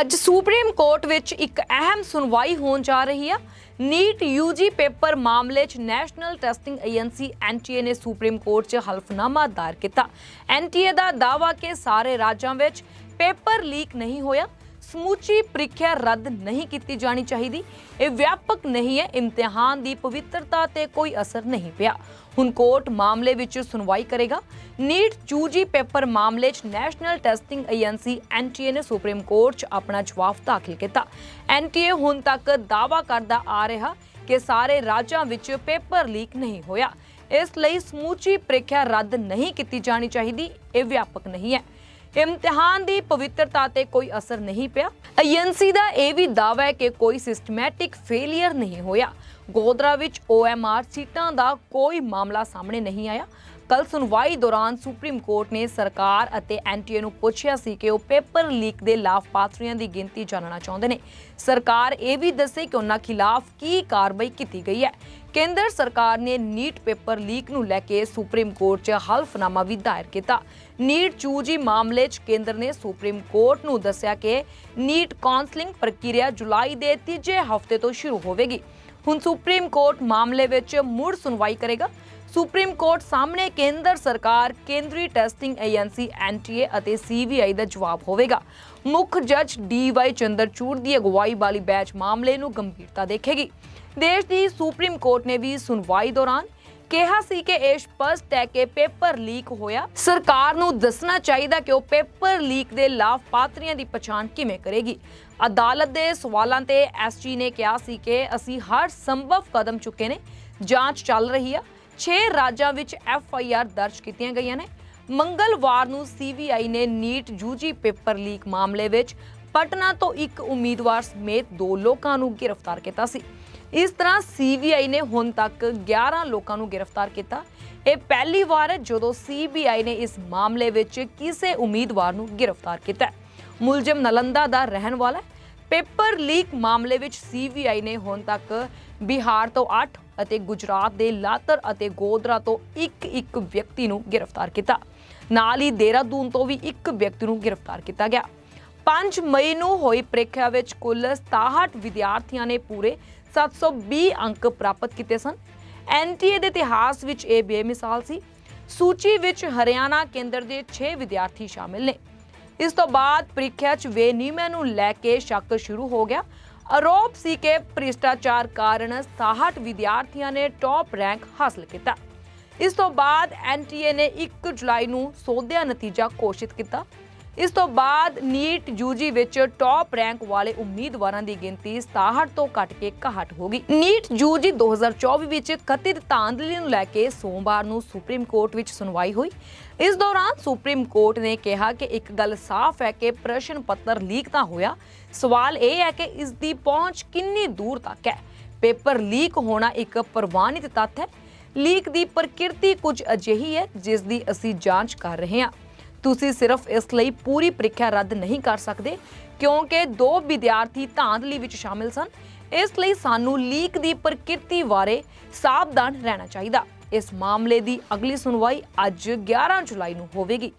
ਅੱਜ supreme court ਵਿੱਚ ਇੱਕ ਅਹਿਮ ਸੁਣਵਾਈ ਹੋਣ ਜਾ ਰਹੀ ਹੈ ਨੀਟ ਯੂਜੀ ਪੇਪਰ ਮਾਮਲੇ 'ਚ ਨੈਸ਼ਨਲ ਟੈਸਟਿੰਗ ਏਜੰਸੀ ਐਨਟੀਏ ਨੇ ਸੁਪਰੀਮ ਕੋਰਟ 'ਚ ਹਲਫਨਾਮਾ ਦਾਇਰ ਕੀਤਾ। ਐਨਟੀਏ ਦਾ ਦਾਅਵਾ ਕਿ ਸਾਰੇ ਰਾਜਾਂ ਵਿੱਚ ਪੇਪਰ ਲੀਕ ਨਹੀਂ ਹੋਇਆ। ਸਮੁੱਚੀ ਪ੍ਰੀਖਿਆ ਰੱਦ ਨਹੀਂ ਕੀਤੀ ਜਾਣੀ ਚਾਹੀਦੀ। ਇਹ ਵਿਆਪਕ ਨਹੀਂ ਹੈ। ਇਮਤਿਹਾਨ ਦੀ ਪਵਿੱਤਰਤਾ ਤੇ ਕੋਈ ਅਸਰ ਨਹੀਂ ਪਿਆ। ਹੁਣ ਕੋਰਟ ਮਾਮਲੇ ਵਿੱਚ ਸੁਣਵਾਈ ਕਰੇਗਾ। ਨੀਟ ਯੂਜੀ ਪੇਪਰ ਮਾਮਲੇ 'ਚ ਨੈਸ਼ਨਲ ਟੈਸਟਿੰਗ ਏਜੰਸੀ ਐਨਟੀਏ ਨੇ ਸੁਪਰੀਮ ਕੋਰਟ 'ਚ ਆਪਣਾ ਜਵਾਬ ਦਾਖਲ ਕੀਤਾ। ਐਨਟੀਏ ਹੁਣ ਤੱਕ ਦਾਅਵਾ ਕਰਦਾ ਆ ਰਿਹਾ ਕਿ ਸਾਰੇ ਰਾਜਾਂ ਵਿੱਚ ਪੇਪਰ ਲੀਕ ਨਹੀਂ ਹੋਇਆ। ਇਸ ਲਈ ਸਮੁੱਚੀ ਪ੍ਰੀਖਿਆ ਰੱਦ ਨਹੀਂ ਕੀਤੀ ਜਾਣੀ ਚਾਹੀਦੀ। ਇਹ ਵਿਆਪਕ ਨਹੀਂ ਹੈ। ਇਮਤਿਹਾਨ ਦੀ ਪਵਿੱਤਰਤਾ ਤੇ ਕੋਈ ਅਸਰ ਨਹੀਂ ਪਿਆ। ਏਜੰਸੀ ਦਾ ਇਹ ਵੀ ਦਾਅਵਾ ਹੈ ਕਿ ਕੋਈ ਸਿਸਟਮੈਟਿਕ ਫੇਲਿਅਰ ਨਹੀਂ ਹੋਇਆ। ਗੋਦਰਾ ਵਿੱਚ OMR ਸੀਟਾਂ ਦਾ ਕੋਈ ਮਾਮਲਾ ਸਾਹਮਣੇ ਨਹੀਂ ਆਇਆ। ਕੱਲ ਸੁਣਵਾਈ ਦੌਰਾਨ ਸੁਪਰੀਮ ਕੋਰਟ ਨੇ ਸਰਕਾਰ ਅਤੇ ਐਨਟੀਏ ਨੂੰ ਪੁੱਛਿਆ ਸੀ ਕਿ ਉਹ ਪੇਪਰ ਲੀਕ ਦੇ ਲਾਭਪਾਤਰੀਆਂ ਦੀ ਗਿਣਤੀ ਜਾਣਨਾ ਚਾਹੁੰਦੇ ਨੇ। ਸਰਕਾਰ ਇਹ ਵੀ ਦੱਸੇ ਕਿ ਉਹਨਾਂ ਖਿਲਾਫ ਕੀ ਕਾਰਵਾਈ ਕੀਤੀ ਗਈ ਹੈ। ਕੇਂਦਰ ਸਰਕਾਰ ਨੇ ਨੀਟ ਪੇਪਰ ਲੀਕ ਨੂੰ ਲੈ ਕੇ ਸੁਪਰੀਮ ਕੋਰਟ 'ਚ ਹਲਫਨਾਮਾ ਵੀ ਦਾਇਰ ਕੀਤਾ। ਨੀਟ ਚੂਜੀ ਮਾਮਲੇ 'ਚ ਕੇਂਦਰ ਨੇ ਸੁਪਰੀਮ ਕੋਰਟ ਨੂੰ ਦੱਸਿਆ ਕਿ ਨੀਟ ਕਾਉਂਸਲਿੰਗ ਪ੍ਰਕਿਰਿਆ ਜੁਲਾਈ ਦੇ ਤੀਜੇ ਹਫ਼ਤੇ ਤੋਂ ਸ਼ੁਰੂ ਹੋਵੇਗੀ। ਹੁਣ ਸੁਪਰੀਮ ਕੋਰਟ ਮਾਮਲੇ ਵਿੱਚ ਮੁੜ ਸੁਣਵਾਈ ਕਰੇਗਾ। ਸੁਪਰੀਮ ਕੋਰਟ ਸਾਹਮਣੇ ਕੇਂਦਰ ਸਰਕਾਰ, ਕੇਂਦਰੀ ਟੈਸਟਿੰਗ ਏਜੰਸੀ ਐਨਟੀਏ ਅਤੇ ਸੀਬੀਆਈ ਦਾ ਜਵਾਬ ਹੋਵੇਗਾ। ਮੁੱਖ ਜੱਜ ਡੀਵਾਈ ਚੰਦਰਚੂੜ ਦੀ ਅਗਵਾਈ ਵਾਲੀ ਬੈਚ ਮਾਮਲੇ ਨੂੰ ਗੰਭੀਰਤਾ ਦੇਖੇਗੀ। ਦੇਸ਼ ਦੀ ਸੁਪਰੀਮ ਕੋਰਟ ਨੇ ਵੀ ਸੁਣਵਾਈ ਦੌਰਾਨ ਕਿਹਾ ਸੀ ਕਿ ਇਹ ਸਪਸ਼ਟ ਹੈ ਕਿ ਪੇਪਰ ਲੀਕ ਹੋਇਆ। ਸਰਕਾਰ ਨੂੰ ਦੱਸਣਾ ਚਾਹੀਦਾ ਕਿ ਉਹ ਪੇਪਰ ਲੀਕ ਦੇ ਲਾਭਪਾਤਰੀਆਂ ਦੀ ਪਛਾਣ ਕਿਵੇਂ ਕਰੇਗੀ। ਅਦਾਲਤ ਦੇ ਸਵਾਲਾਂ ਤੇ ਐਸਜੀ ਨੇ ਕਿਹਾ ਸੀ ਕਿ ਅਸੀਂ ਹਰ ਸੰਭਵ ਕਦਮ ਚੁੱਕੇ ਨੇ, ਜਾਂਚ ਚੱਲ ਰਹੀ ਆ। 6 ਰਾਜਾਂ ਵਿੱਚ ਐਫ ਆਈ ਆਰ ਦਰਜ ਕੀਤੀਆਂ ਗਈਆਂ ਨੇ। ਮੰਗਲਵਾਰ ਨੂੰ ਸੀਬੀਆਈ ਨੇ ਨੀਟ ਯੂਜੀ ਪੇਪਰ ਲੀਕ ਮਾਮਲੇ ਵਿੱਚ ਪਟਨਾ ਤੋਂ ਇੱਕ ਉਮੀਦਵਾਰ ਸਮੇਤ ਦੋ ਲੋਕਾਂ ਨੂੰ ਗ੍ਰਿਫਤਾਰ ਕੀਤਾ ਸੀ। ਇਸ ਤਰ੍ਹਾਂ ਸੀਬੀਆਈ ਨੇ ਹੁਣ ਤੱਕ 11 ਲੋਕਾਂ ਨੂੰ ਗ੍ਰਿਫਤਾਰ ਕੀਤਾ। ਇਹ ਪਹਿਲੀ ਵਾਰ ਹੈ ਜਦੋਂ ਸੀਬੀਆਈ ਨੇ ਇਸ ਮਾਮਲੇ ਵਿੱਚ ਕਿਸੇ ਉਮੀਦਵਾਰ ਨੂੰ ਗ੍ਰਿਫਤਾਰ ਕੀਤਾ ਮੁਲਜ਼ਮ ਨਲੰਦਾ ਦਾ ਰਹਿਣ ਵਾਲਾ ਹੈ। ਪੇਪਰ ਲੀਕ ਮਾਮਲੇ ਵਿੱਚ ਸੀਬੀਆਈ ਨੇ ਹੁਣ ਤੱਕ ਬਿਹਾਰ ਤੋਂ 8 ਅਤੇ ਗੁਜਰਾਤ ਦੇ ਲਾਤਰ ਅਤੇ ਗੋਦਰਾ ਤੋਂ ਇੱਕ ਇੱਕ ਵਿਅਕਤੀ ਨੂੰ ਗ੍ਰਿਫਤਾਰ ਕੀਤਾ। ਨਾਲ ਹੀ ਦੇਹਰਾਦੂਨ ਤੋਂ ਵੀ ਇੱਕ ਵਿਅਕਤੀ ਨੂੰ ਗ੍ਰਿਫਤਾਰ ਕੀਤਾ ਗਿਆ। 5 ਮਈ ਨੂੰ ਹੋਈ ਪ੍ਰੀਖਿਆ ਵਿੱਚ ਕੁੱਲ 67 ਵਿਦਿਆਰਥੀਆਂ ਨੇ ਪੂਰੇ 720 ਅੰਕ ਪ੍ਰਾਪਤ ਕੀਤੇ ਸਨ। ਐਨਟੀਏ ਦੇ ਇਤਿਹਾਸ ਵਿੱਚ ਇਹ ਬੇਮਿਸਾਲ ਸੀ। ਸੂਚੀ ਵਿੱਚ ਹਰਿਆਣਾ ਕੇਂਦਰ ਦੇ 6 ਵਿਦਿਆਰਥੀ ਸ਼ਾਮਿਲ ਨੇ। ਇਸ ਤੋਂ ਬਾਅਦ ਪ੍ਰੀਖਿਆ 'ਚ ਵੇਨੀਮੇ ਨੂੰ ਲੈ ਕੇ ਸ਼ੱਕ ਸ਼ੁਰੂ ਹੋ ਗਿਆ। ਆਰੋਪ ਸੀ ਕਿ ਭ੍ਰਿਸ਼ਟਾਚਾਰ ਕਾਰਨ 67 ਵਿਦਿਆਰਥੀਆਂ ਨੇ ਟੌਪ ਰੈਂਕ ਹਾਸਲ ਕੀਤਾ। ਇਸ ਤੋਂ ਬਾਅਦ ਐਨਟੀਏ ਨੇ 1 ਜੁਲਾਈ ਨੂੰ ਸੋਧਿਆ ਨਤੀਜਾ ਘੋਸ਼ਿਤ ਕੀਤਾ। ਇਸ ਤੋਂ ਬਾਅਦ ਨੀਟ ਯੂਜੀ ਵਿੱਚ ਟੌਪ ਰੈਂਕ ਵਾਲੇ ਉਮੀਦਵਾਰਾਂ ਦੀ ਗਿਣਤੀ 67 ਤੋਂ ਘਟ ਕੇ 61 ਹੋ ਗਈ। ਨੀਟ ਯੂਜੀ 2024 ਵਿੱਚ ਕਥਿਤ ਧਾਂਦਲੀ ਨੂੰ ਲੈ ਕੇ ਸੋਮਵਾਰ ਨੂੰ ਸੁਪਰੀਮ ਕੋਰਟ ਵਿੱਚ ਸੁਣਵਾਈ ਹੋਈ। ਇਸ ਦੌਰਾਨ ਸੁਪਰੀਮ ਕੋਰਟ ਨੇ ਕਿਹਾ ਕਿ ਇੱਕ ਗੱਲ ਸਾਫ਼ ਹੈ ਕਿ ਪ੍ਰਸ਼ਨ ਪੱਤਰ ਲੀਕ ਤਾਂ ਹੋਇਆ। ਸਵਾਲ ਇਹ ਹੈ ਕਿ ਇਸ ਦੀ ਪਹੁੰਚ ਕਿੰਨੀ ਦੂਰ ਤੱਕ ਹੈ? ਪੇਪਰ ਲੀਕ ਹੋਣਾ ਇੱਕ ਪ੍ਰਵਾਨਿਤ ਤੱਥ ਹੈ। ਲੀਕ ਦੀ ਪ੍ਰਕਿਰਤੀ ਕੁਝ ਅਜਿਹੀ ਹੈ ਜਿਸ ਦੀ ਅਸੀਂ ਜਾਂਚ ਕਰ ਰਹੇ ਹਾਂ। ਤੁਸੀਂ ਸਿਰਫ ਇਸ ਲਈ ਪੂਰੀ ਪ੍ਰੀਖਿਆ ਰੱਦ ਨਹੀਂ ਕਰ ਸਕਦੇ ਕਿਉਂਕਿ ਦੋ ਵਿਦਿਆਰਥੀ ਧਾਂਦਲੀ ਵਿੱਚ ਸ਼ਾਮਿਲ ਸਨ। ਇਸ ਲਈ ਸਾਨੂੰ ਲੀਕ ਦੀ ਪ੍ਰਕਿਰਤੀ ਬਾਰੇ ਸਾਵਧਾਨ ਰਹਿਣਾ ਚਾਹੀਦਾ। ਇਸ ਮਾਮਲੇ ਦੀ ਅਗਲੀ ਸੁਣਵਾਈ ਅੱਜ 11 ਜੁਲਾਈ ਨੂੰ ਹੋਵੇਗੀ।